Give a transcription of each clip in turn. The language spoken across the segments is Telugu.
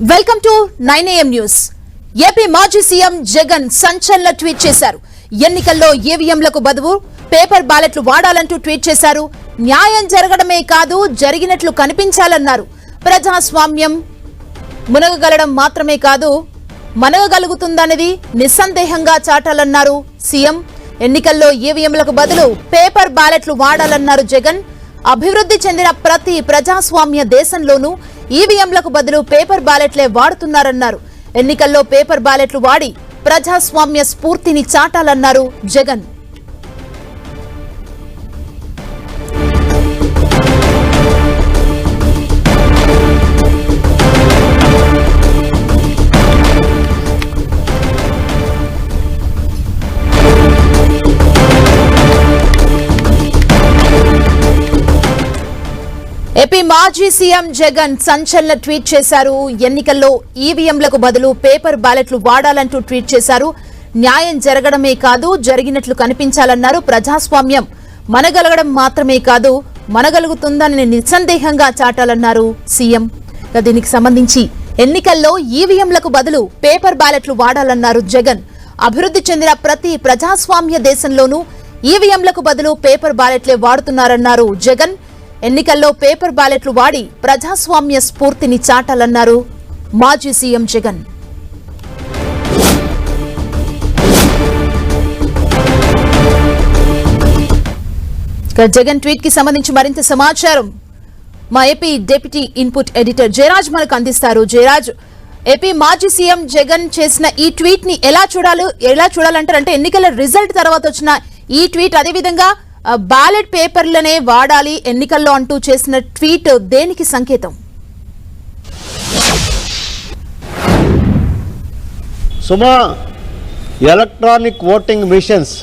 Welcome to nine AM news. AP మాజీ సీఎం జగన్ సంచలన ట్వీట్ చేశారు. ఎన్నికల్లో ఈవీఎంలకు బదువు పేపర్ బ్యాలెట్లు వాడాలంటూ ట్వీట్ చేశారు. న్యాయం జరగడమే కాదు జరిగినట్లు కనిపించాలన్నారు. ప్రజాస్వామ్యం మునగగలడం మాత్రమే కాదు మనగగలుగుతుందన్నది నిస్సందేహంగా చాటాలన్నారు సీఎం. ఎన్నికల్లో ఈవీఎంలకు బదులు పేపర్ బ్యాలెట్లు వాడాలన్నారు జగన్. అభివృద్ధి చెందిన ప్రతి ప్రజాస్వామ్య దేశంలోనూ ఈవీఎంలకు బదులు పేపర్ బ్యాలెట్లే వాడుతున్నారన్నారు. ఎన్నికల్లో పేపర్ బ్యాలెట్లు వాడి ప్రజాస్వామ్య స్ఫూర్తిని చాటాలన్నారు జగన్. ఏపీ మాజీ సీఎం జగన్ సంచలన ట్వీట్ చేశారు. ఎన్నికల్లో ఈవీఎంలకు బదులు పేపర్ బ్యాలెట్లు వాడాలంటూ ట్వీట్ చేశారు. న్యాయం జరగడమే కాదు జరిగినట్లు కనిపించాలన్నారు ప్రజాస్వామ్యం. మనగలగడం మాత్రమే కాదు మనగలుగుతుందని నిస్సందేహంగా చాటాలన్నారు సీఎం. దీనికి సంబంధించి ఎన్నికల్లో ఈవీఎంలకు బదులు పేపర్ బ్యాలెట్లు వాడాలన్నారు జగన్. అభివృద్ధి చెందిన ప్రతి ప్రజాస్వామ్య దేశంలోనూ ఈవీఎంలకు బదులు పేపర్ బ్యాలెట్లే వాడుతున్నారన్నారు జగన్. ఎన్నికల్లో పేపర్ బ్యాలెట్లు వాడి ప్రజాస్వామ్య స్ఫూర్తిని చాటాలన్నారు మాజీ సీఎం జగన్. జగన్ ట్వీట్కి సంబంధించి మరింత సమాచారం. మా AP deputy input editor Jayaraj మనకు అందిస్తారు. జయరాజ్ ఏపీ మాజీ సీఎం జగన్ చేసిన ఈ ట్వీట్ని ఎలా చూడాలి ఎలా చూడాలంటారు? అంటే ఎన్నికల రిజల్ట్ తర్వాత వచ్చిన ఈ ట్వీట్ అదేవిధంగా బ్యాలెట్ పేపర్లనే వాడాలి ఎన్నికల్లో అంటూ చేసిన ట్వీట్ దేనికి సంకేతం? సుమా ఎలక్ట్రానిక్ ఓటింగ్ మిషన్స్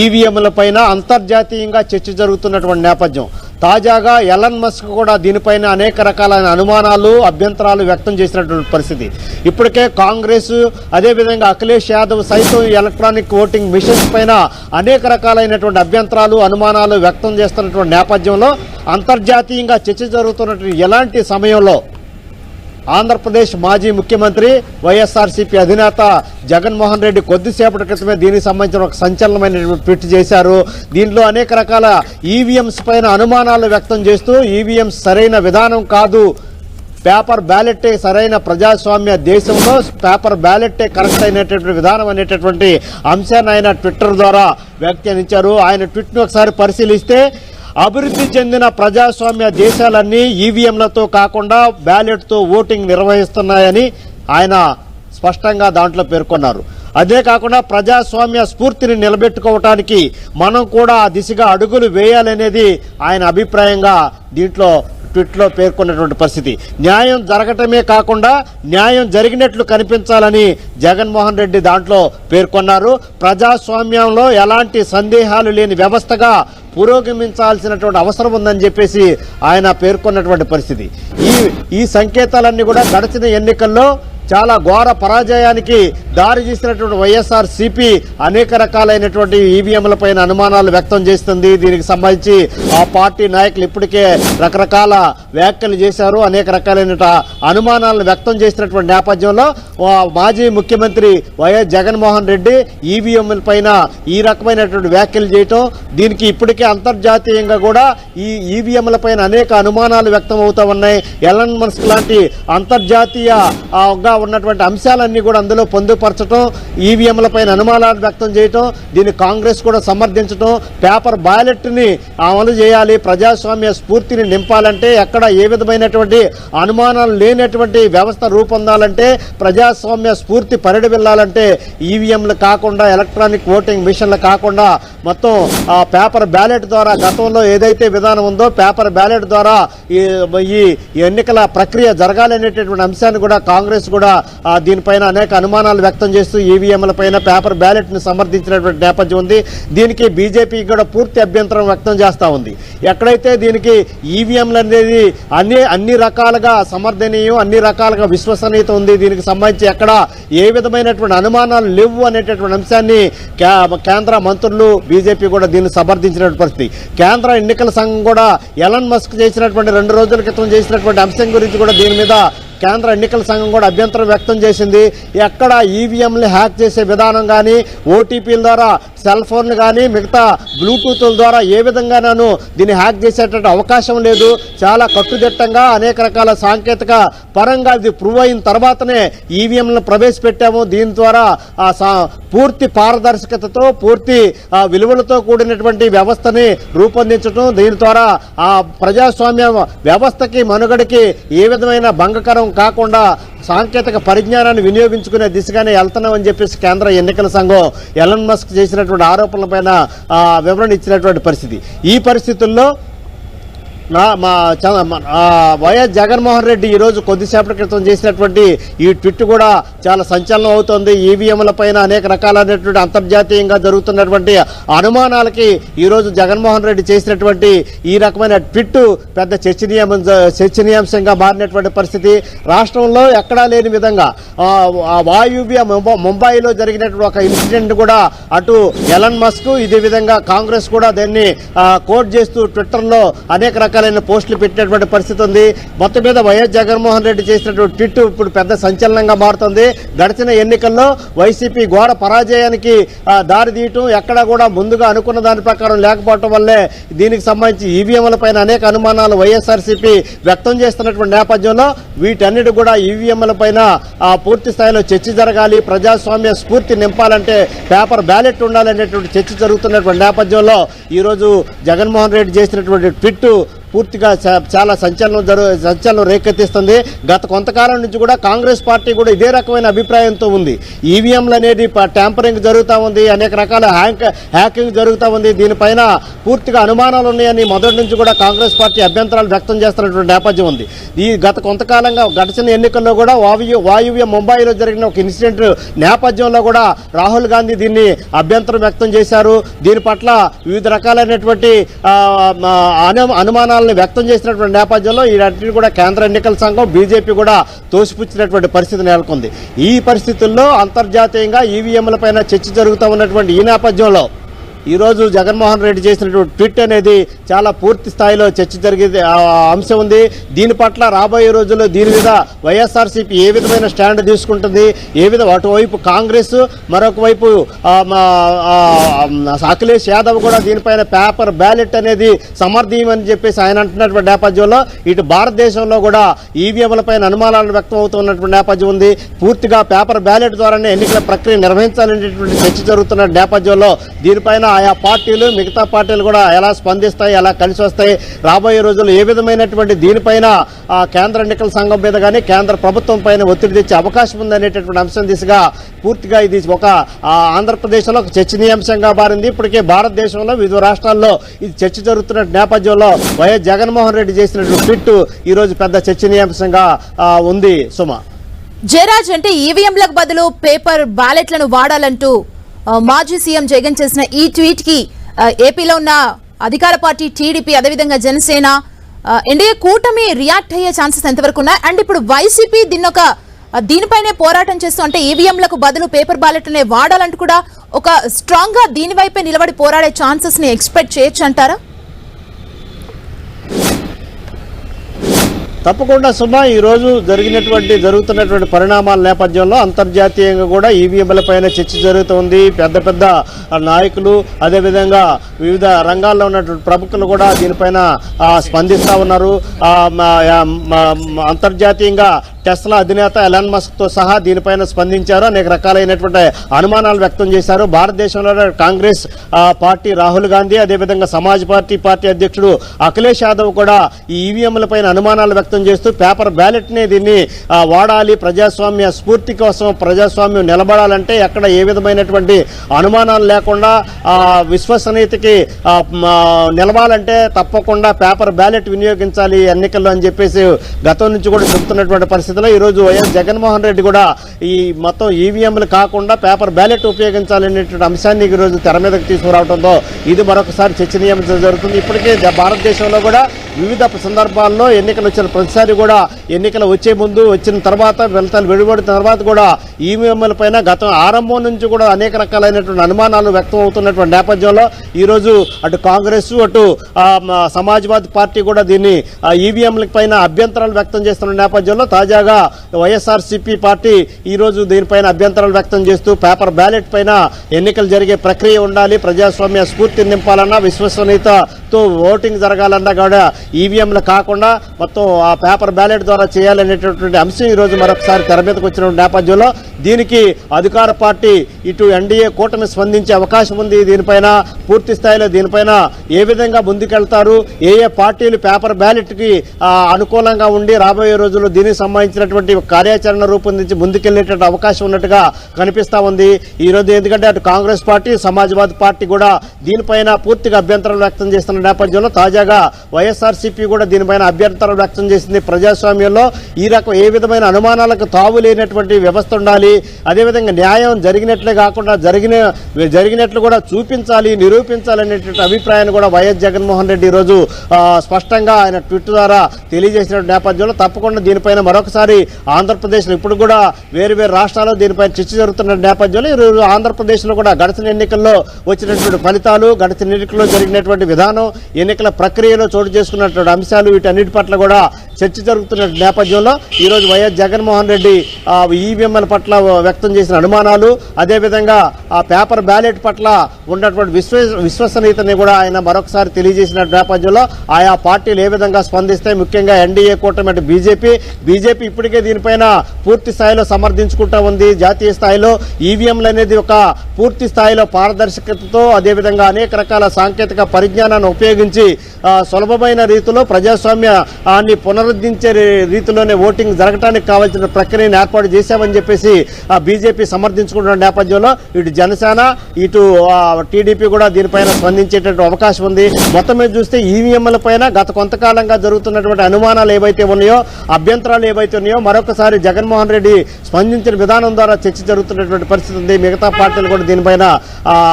ఈవీఎంల పైన అంతర్జాతీయంగా చర్చ జరుగుతున్నటువంటి నేపథ్యం. తాజాగా ఎలన్ మస్క్ కూడా దీనిపైన అనేక రకాలైన అనుమానాలు అభ్యంతరాలు వ్యక్తం చేసినటువంటి పరిస్థితి. ఇప్పటికే కాంగ్రెస్ అదేవిధంగా అఖిలేష్ యాదవ్ సైతం ఎలక్ట్రానిక్ ఓటింగ్ మిషన్స్ పైన అనేక రకాలైనటువంటి అభ్యంతరాలు అనుమానాలు వ్యక్తం చేస్తున్నటువంటి నేపథ్యంలో అంతర్జాతీయంగా చర్చ జరుగుతున్నటువంటి ఎలాంటి సమయంలో ఆంధ్రప్రదేశ్ మాజీ ముఖ్యమంత్రి వైఎస్ఆర్సీపీ అధినేత జగన్మోహన్ రెడ్డి కొద్దిసేపటి క్రితమే దీనికి సంబంధించిన ఒక సంచలనమైన ట్వీట్ చేశారు. దీంట్లో అనేక రకాల ఈవీఎంస్ పైన అనుమానాలు వ్యక్తం చేస్తూ ఈవీఎంస్ సరైన విధానం కాదు. పేపర్ బ్యాలెట్టే సరైన ప్రజాస్వామ్య దేశంలో పేపర్ బ్యాలెట్టే కరెక్ట్ అయినటువంటి విధానం అనేటటువంటి అంశాన్ని ఆయన ట్విట్టర్ ద్వారా వ్యాఖ్యానించారు. ఆయన ట్విట్ను ఒకసారి పరిశీలిస్తే అభివృద్ధి చెందిన ప్రజాస్వామ్య దేశాలన్నీ ఈవీఎంలతో కాకుండా బ్యాలెట్తో ఓటింగ్ నిర్వహిస్తున్నాయని ఆయన స్పష్టంగా దాంట్లో పేర్కొన్నారు. అదే కాకుండా ప్రజాస్వామ్య స్ఫూర్తిని నిలబెట్టుకోవటానికి మనం కూడా ఆ దిశగా అడుగులు వేయాలనేది ఆయన అభిప్రాయంగా దీంట్లో ట్విట్లో పేర్కొన్నటువంటి పరిస్థితి. న్యాయం జరగటమే కాకుండా న్యాయం జరిగినట్లు కనిపించాలని జగన్మోహన్ రెడ్డి దాంట్లో పేర్కొన్నారు. ప్రజాస్వామ్యంలో ఎలాంటి సందేహాలు లేని వ్యవస్థగా పురోగమించాల్సినటువంటి అవసరం ఉందని చెప్పేసి ఆయన పేర్కొన్నటువంటి పరిస్థితి. ఈ ఈ సంకేతాలన్నీ కూడా గడిచిన ఎన్నికల్లో చాలా ఘోర పరాజయానికి దారి తీసినటువంటి వైఎస్ఆర్ సిపి అనేక రకాలైనటువంటి ఈవీఎంల పైన అనుమానాలు వ్యక్తం చేస్తుంది. దీనికి సంబంధించి ఆ పార్టీ నాయకులు ఇప్పటికే రకరకాల వ్యాఖ్యలు చేశారు. అనేక రకాలైన అనుమానాలను వ్యక్తం చేసినటువంటి నేపథ్యంలో మాజీ ముఖ్యమంత్రి వైఎస్ జగన్మోహన్ రెడ్డి ఈవీఎంల పైన ఈ రకమైనటువంటి వ్యాఖ్యలు చేయటం దీనికి ఇప్పటికే అంతర్జాతీయంగా కూడా ఈ ఈవీఎంల పైన అనేక అనుమానాలు వ్యక్తం అవుతా ఉన్నాయి. ఎలన్ మస్క్ లాంటి అంతర్జాతీయగా ఉన్నటువంటి అంశాలన్నీ కూడా అందులో పొందుపరచడం ఈవీఎంల పైన అనుమానాలు వ్యక్తం చేయటం దీన్ని కాంగ్రెస్ కూడా సమర్థించడం పేపర్ బ్యాలెట్ని అమలు చేయాలి ప్రజాస్వామ్య స్ఫూర్తిని నింపాలంటే ఎక్కడ ఏ విధమైనటువంటి అనుమానాలు లేనటువంటి వ్యవస్థ రూపొందాలంటే ప్రజాస్వామ్య స్ఫూర్తి పరిడి వెళ్ళాలంటే ఈవీఎంలు కాకుండా ఎలక్ట్రానిక్ ఓటింగ్ మిషన్లు కాకుండా మొత్తం ఆ పేపర్ బ్యాలెట్ ద్వారా గతంలో ఏదైతే విధానం ఉందో పేపర్ బ్యాలెట్ ద్వారా ఈ ఈ ఎన్నికల ప్రక్రియ జరగాలనేటటువంటి అంశాన్ని కూడా కాంగ్రెస్ కూడా దీనిపైన అనేక అనుమానాలు వ్యక్తం చేస్తూ ఈవీఎంల పైన పేపర్ బ్యాలెట్ని సమర్థించినటువంటి నేపథ్యం ఉంది. దీనికి బీజేపీ కూడా పూర్తి అభ్యంతరం వ్యక్తం చేస్తూ ఉంది. ఎక్కడైతే దీనికి ఈవీఎంలు అనేది అన్ని అన్ని రకాలుగా సమర్థనీయం అన్ని రకాలుగా విశ్వసనీయత ఉంది. దీనికి సంబంధించి ఎక్కడ ఏ విధమైనటువంటి అనుమానాలు లేవు అనేటటువంటి అంశాన్ని కేంద్ర మంత్రులు బీజేపీ కూడా దీన్ని సమర్థించినటువంటి పరిస్థితి. కేంద్ర ఎన్నికల సంఘం కూడా ఎలన్ మస్క్ చేసినటువంటి రెండు రోజుల క్రితం చేసినటువంటి అంశం గురించి కూడా దీని మీద కేంద్ర ఎన్నికల సంఘం కూడా అభ్యంతరం వ్యక్తం చేసింది. ఎక్కడ ఈవీఎంలు హ్యాక్ చేసే విధానం కానీ ఓటీపీల ద్వారా సెల్ ఫోన్ కానీ మిగతా బ్లూటూత్ల ద్వారా ఏ విధంగా నన్ను దీన్ని హ్యాక్ చేసేటటువంటి అవకాశం లేదు. చాలా కట్టుదిట్టంగా అనేక రకాల సాంకేతిక పరంగా ఇది ప్రూవ్ అయిన తర్వాతనే ఈవీఎంలను ప్రవేశపెట్టాము. దీని ద్వారా ఆ సా- పూర్తి పారదర్శకతతో పూర్తి విలువలతో కూడినటువంటి వ్యవస్థని రూపొందించడం దీని ద్వారా ఆ ప్రజాస్వామ్య వ్యవస్థకి మనుగడకి ఏ విధమైన భంగకరం కాకుండా సాంకేతిక పరిజ్ఞానాన్ని వినియోగించుకునే దిశగానే వెళ్తున్నామని చెప్పేసి కేంద్ర ఎన్నికల సంఘం ఎలన్ మస్క్ చేసినటువంటి ఆరోపణలపైన వివరణ ఇచ్చినటువంటి పరిస్థితి. ఈ పరిస్థితుల్లో నా మా చ- వైఎస్ జగన్మోహన్ రెడ్డి ఈరోజు కొద్దిసేపటి క్రితం చేసినటువంటి ఈ ట్విట్ కూడా చాలా సంచలనం అవుతోంది. ఈవీఎంల పైన అనేక రకాలైనటువంటి అంతర్జాతీయంగా జరుగుతున్నటువంటి అనుమానాలకి ఈరోజు జగన్మోహన్ రెడ్డి చేసినటువంటి ఈ రకమైన ట్విట్ పెద్ద చర్చనీయం చర్చనీయాంశంగా మారినటువంటి పరిస్థితి. రాష్ట్రంలో ఎక్కడా లేని విధంగా వాయువ్య ముంబ- ముంబైలో జరిగినటువంటి ఒక ఇన్సిడెంట్ కూడా అటు ఎలన్ మస్క్ ఇదే విధంగా కాంగ్రెస్ కూడా దాన్ని కోట్ చేస్తూ ట్విట్టర్లో అనేక రకాల రకాలైన పోస్టులు పెట్టినటువంటి పరిస్థితి ఉంది. మొత్తం మీద వైఎస్ జగన్మోహన్ రెడ్డి చేసినటువంటి ట్విట్ ఇప్పుడు పెద్ద సంచలనంగా మారుతుంది. గడిచిన ఎన్నికల్లో వైసీపీ ఘోర పరాజయానికి దారి తీయటం ఎక్కడా కూడా ముందుగా అనుకున్న దాని ప్రకారం లేకపోవటం వల్లే దీనికి సంబంధించి ఈవీఎంల పైన అనేక అనుమానాలు వైఎస్ఆర్సీపీ వ్యక్తం చేస్తున్నటువంటి నేపథ్యంలో వీటన్నిటి కూడా ఈవీఎంల పైన ఆ, పూర్తి స్థాయిలో చర్చ జరగాలి. ప్రజాస్వామ్య స్ఫూర్తి నింపాలంటే పేపర్ బ్యాలెట్ ఉండాలనేటువంటి చర్చ జరుగుతున్నటువంటి నేపథ్యంలో ఈరోజు జగన్మోహన్ రెడ్డి చేసినటువంటి ట్విట్ పూర్తిగా చాలా సంచలనం జరు సంచలనం రేకెత్తిస్తుంది. గత కొంతకాలం నుంచి కూడా కాంగ్రెస్ పార్టీ కూడా ఇదే రకమైన అభిప్రాయంతో ఉంది. ఈవీఎంలు అనేది ట్యాంపరింగ్ జరుగుతూ ఉంది అనేక రకాల హ్యాంక్ హ్యాకింగ్ జరుగుతూ ఉంది. దీనిపైన పూర్తిగా అనుమానాలు ఉన్నాయని మొదటి నుంచి కూడా కాంగ్రెస్ పార్టీ అభ్యంతరాలు వ్యక్తం చేస్తున్నటువంటి నేపథ్యం ఉంది. ఈ గత కొంతకాలంగా గడిచిన ఎన్నికల్లో కూడా వాయు వాయువ్య ముంబైలో జరిగిన ఒక ఇన్సిడెంట్ నేపథ్యంలో కూడా రాహుల్ గాంధీ దీన్ని అభ్యంతరం వ్యక్తం చేశారు. దీని పట్ల వివిధ రకాలైనటువంటి అనుమానాలు ఆ, వ్యక్తం చేసినటువంటి నేపథ్యంలో ఇలాంటివి కూడా కేంద్ర ఎన్నికల సంఘం బీజేపీ కూడా తోసిపుచ్చినటువంటి పరిస్థితి నెలకొంది. ఈ పరిస్థితుల్లో అంతర్జాతీయంగా ఈవీఎంలపైన చర్చ జరుగుతూ ఉన్నటువంటి ఈ నేపథ్యంలో ఈరోజు జగన్మోహన్ రెడ్డి చేసినటువంటి ట్వీట్ అనేది చాలా పూర్తి స్థాయిలో చర్చ జరిగే అంశం ఉంది. దీని పట్ల రాబోయే రోజుల్లో దీని మీద వైఎస్ఆర్సీపీ ఏ విధమైన స్టాండ్ తీసుకుంటుంది ఏ విధ అటువైపు కాంగ్రెస్ మరొక వైపు మా, అఖిలేష్ యాదవ్ కూడా దీనిపైన పేపర్ బ్యాలెట్ అనేది సమర్థీయమని చెప్పేసి ఆయన అంటున్నటువంటి నేపథ్యంలో ఇటు భారతదేశంలో కూడా ఈవీఎంలపైన అనుమానాలు వ్యక్తం అవుతున్నటువంటి నేపథ్యం ఉంది. పూర్తిగా పేపర్ బ్యాలెట్ ద్వారానే ఎన్నికల ప్రక్రియ నిర్వహించాలనేటువంటి చర్చ జరుగుతున్న నేపథ్యంలో దీనిపైన ఆయా పార్టీలు మిగతా పార్టీలు కూడా ఎలా స్పందిస్తాయి ఎలా కలిసి వస్తాయి రాబోయే రోజుల్లో ఏ విధమైనటువంటి దీనిపైన కేంద్ర ఎన్నికల సంఘం మీద కానీ కేంద్ర ప్రభుత్వం పైన ఒత్తిడి తెచ్చే అవకాశం ఉందనేటటువంటి అంశం దిశగా పూర్తిగా ఇది ఒక ఆంధ్రప్రదేశ్లో ఒక చర్చనీయాంశంగా మారింది. ఇప్పటికే భారతదేశంలో వివిధ రాష్ట్రాల్లో ఇది చర్చ జరుగుతున్న నేపథ్యంలో వైఎస్ జగన్మోహన్ రెడ్డి చేసినటువంటి ట్విట్ ఈరోజు పెద్ద చర్చనీయాంశంగా ఉంది. సుమ. జయరాజ్ అంటే ఈవీఎంలకు బదులు పేపర్ బ్యాలెట్లను వాడాలంటూ మాజీ సీఎం జగన్ చేసిన ఈ ట్వీట్కి ఏపీలో ఉన్న అధికార పార్టీ టీడీపీ అదేవిధంగా జనసేన ఎన్డీఏ కూటమి రియాక్ట్ అయ్యే ఛాన్సెస్ ఎంతవరకు ఉన్నాయి అండ్ ఇప్పుడు వైసీపీ దీన్నొక ఒక దీనిపైనే పోరాటం చేస్తూ అంటే ఈవీఎంలకు బదులు పేపర్ బ్యాలెట్ అనే వాడాలంటూ కూడా ఒక స్ట్రాంగ్గా నిలబడి పోరాడే ఛాన్సెస్ని ఎక్స్పెక్ట్ చేయొచ్చు అంటారా? తప్పకుండా సుమా ఈరోజు జరిగినటువంటి జరుగుతున్నటువంటి పరిణామాల నేపథ్యంలో అంతర్జాతీయంగా కూడా ఈవీఎంల పైన చర్చ జరుగుతుంది. పెద్ద పెద్ద నాయకులు అదేవిధంగా వివిధ రంగాల్లో ఉన్నటువంటి ప్రముఖులు కూడా దీనిపైన స్పందిస్తూ ఉన్నారు. అంతర్జాతీయంగా టెస్లా అధినేత ఎలాన్ మస్క్తో సహా దీనిపైన స్పందించారు. అనేక రకాలైనటువంటి అనుమానాలు వ్యక్తం చేశారు. భారతదేశంలో కాంగ్రెస్ పార్టీ రాహుల్ గాంధీ అదేవిధంగా సమాజ్ పార్టీ పార్టీ అధ్యక్షుడు అఖిలేష్ యాదవ్ కూడా ఈ ఈవీఎంలపైన అనుమానాలు వ్యక్తం చేస్తూ పేపర్ బ్యాలెట్నే దీన్ని వాడాలి. ప్రజాస్వామ్య స్ఫూర్తి కోసం ప్రజాస్వామ్యం నిలబడాలంటే ఎక్కడ ఏ విధమైనటువంటి అనుమానాలు లేకుండా విశ్వసనీయతకి నిలవాలంటే తప్పకుండా పేపర్ బ్యాలెట్ వినియోగించాలి ఎన్నికల్లో అని చెప్పేసి గతం నుంచి కూడా చెప్తున్నటువంటి పరిస్థితి. పరిస్థితిలో ఈరోజు వైఎస్ జగన్మోహన్ రెడ్డి కూడా ఈ మొత్తం ఈవీఎంలు కాకుండా పేపర్ బ్యాలెట్ ఉపయోగించాలనేటువంటి అంశాన్ని ఈరోజు తెర మీదకి తీసుకురావడంతో ఇది మరొకసారి చర్చనీయం జరుగుతుంది. ఇప్పటికే జ- భారతదేశంలో కూడా వివిధ సందర్భాల్లో ఎన్నికలు వచ్చిన ప్రతిసారి కూడా ఎన్నికలు వచ్చే ముందు వచ్చిన తర్వాత ఫలితాలు వెలువడిన తర్వాత కూడా ఈవీఎంల పైన గతం ఆరంభం నుంచి కూడా అనేక రకాలైనటువంటి అనుమానాలు వ్యక్తం అవుతున్నటువంటి నేపథ్యంలో ఈరోజు అటు కాంగ్రెస్ అటు సమాజ్వాదీ పార్టీ కూడా దీన్ని ఈవీఎంల పైన అభ్యంతరాలు వ్యక్తం చేస్తున్న నేపథ్యంలో తాజాగా వైఎస్ఆర్సీపీ పార్టీ ఈరోజు దీనిపైన అభ్యంతరాలు వ్యక్తం చేస్తూ పేపర్ బ్యాలెట్ పైన ఎన్నికలు జరిగే ప్రక్రియ ఉండాలి ప్రజాస్వామ్య స్ఫూర్తిని నింపాలన్నా విశ్వసనీయతతో ఓటింగ్ జరగాలన్నా కూడా ఈవీఎంలు కాకుండా మొత్తం ఆ పేపర్ బ్యాలెట్ ద్వారా చేయాలనేటటువంటి అంశం ఈ రోజు మరొకసారి తెర మీదకి వచ్చిన నేపథ్యంలో దీనికి అధికార పార్టీ ఇటు ఎన్డీఏ కూటమి స్పందించే అవకాశం ఉంది. దీనిపైన పూర్తి స్థాయిలో దీనిపైన ఏ విధంగా ముందుకెళ్తారు? ఏ ఏ పార్టీలు పేపర్ బ్యాలెట్కి అనుకూలంగా ఉండి రాబోయే రోజుల్లో దీనికి సంబంధించినటువంటి కార్యాచరణ రూపొందించి ముందుకెళ్ళేటువంటి అవకాశం ఉన్నట్టుగా కనిపిస్తా ఉంది. ఈ రోజు ఎందుకంటే అటు కాంగ్రెస్ పార్టీ సమాజ్వాదీ పార్టీ కూడా దీనిపైన పూర్తిగా అభ్యంతరం వ్యక్తం చేస్తున్న నేపథ్యంలో తాజాగా వైఎస్ఆర్ ఆర్సీపీ కూడా దీనిపైన అభ్యంతరం వ్యక్తం చేసింది. ప్రజాస్వామ్యంలో ఈ రకం ఏ విధమైన అనుమానాలకు తావు లేనటువంటి వ్యవస్థ ఉండాలి. అదేవిధంగా న్యాయం జరిగినట్లే కాకుండా జరిగిన జరిగినట్లు కూడా చూపించాలి నిరూపించాలనేటువంటి అభిప్రాయాన్ని కూడా వైఎస్ జగన్మోహన్ రెడ్డి ఈరోజు స్పష్టంగా ఆయన ట్విట్ ద్వారా తెలియజేసిన నేపథ్యంలో తప్పకుండా దీనిపైన మరొకసారి ఆంధ్రప్రదేశ్లో ఇప్పుడు కూడా వేరు వేరు రాష్ట్రాల్లో దీనిపై చర్చ జరుగుతున్న నేపథ్యంలో ఈరోజు ఆంధ్రప్రదేశ్లో కూడా గడిచిన ఎన్నికల్లో వచ్చినటువంటి ఫలితాలు గడిచిన ఎన్నికల్లో జరిగినటువంటి విధానం ఎన్నికల ప్రక్రియలో చోటు చేసుకున్న చేసుకున్నటువంటి అంశాలు వీటన్నిటి పట్ల కూడా చర్చ జరుగుతున్న నేపథ్యంలో ఈరోజు వైఎస్ జగన్మోహన్ రెడ్డి ఈవీఎంల పట్ల వ్యక్తం చేసిన అనుమానాలు అదేవిధంగా ఆ పేపర్ బ్యాలెట్ పట్ల ఉన్నటువంటి విశ్వ విశ్వసనీయతని కూడా ఆయన మరొకసారి తెలియజేసిన నేపథ్యంలో ఆయా పార్టీలు ఏ విధంగా స్పందిస్తాయి ముఖ్యంగా ఎన్డీఏ కూటమి అంటే బీజేపీ బీజేపీ ఇప్పటికే దీనిపైన పూర్తి స్థాయిలో సమర్థించుకుంటా ఉంది. జాతీయ స్థాయిలో ఈవీఎంలు అనేది ఒక పూర్తి స్థాయిలో పారదర్శకతతో అదేవిధంగా అనేక రకాల సాంకేతిక పరిజ్ఞానాన్ని ఉపయోగించి సులభమైన రీతిలో ప్రజాస్వామ్యాన్ని పునరుద్ధరించే రీతిలోనే ఓటింగ్ జరగడానికి కావాల్సిన ప్రక్రియను ఏర్పాటు చేశామని చెప్పేసి ఆ బీజేపీ సమర్థించుకుంటున్న నేపథ్యంలో ఇటు జనసేన ఇటు టీడీపీ కూడా దీనిపైన స్పందించేటటువంటి అవకాశం ఉంది. మొత్తం మీద చూస్తే ఈవీఎంల పైన గత కొంతకాలంగా జరుగుతున్నటువంటి అనుమానాలు ఏవైతే ఉన్నాయో అభ్యంతరాలు ఏవైతే ఉన్నాయో మరొకసారి జగన్మోహన్ రెడ్డి స్పందించిన విధానం ద్వారా చర్చ జరుగుతున్నటువంటి పరిస్థితి ఉంది. మిగతా పార్టీలు కూడా దీనిపైన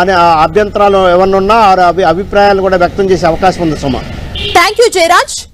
అనే ఆ అభ్యంతరాలు ఏమన్నా ఉన్నా అభిప్రాయాలు కూడా వ్యక్తం చేసే అవకాశం ఉంది సుమ. Thank you, Jairaj.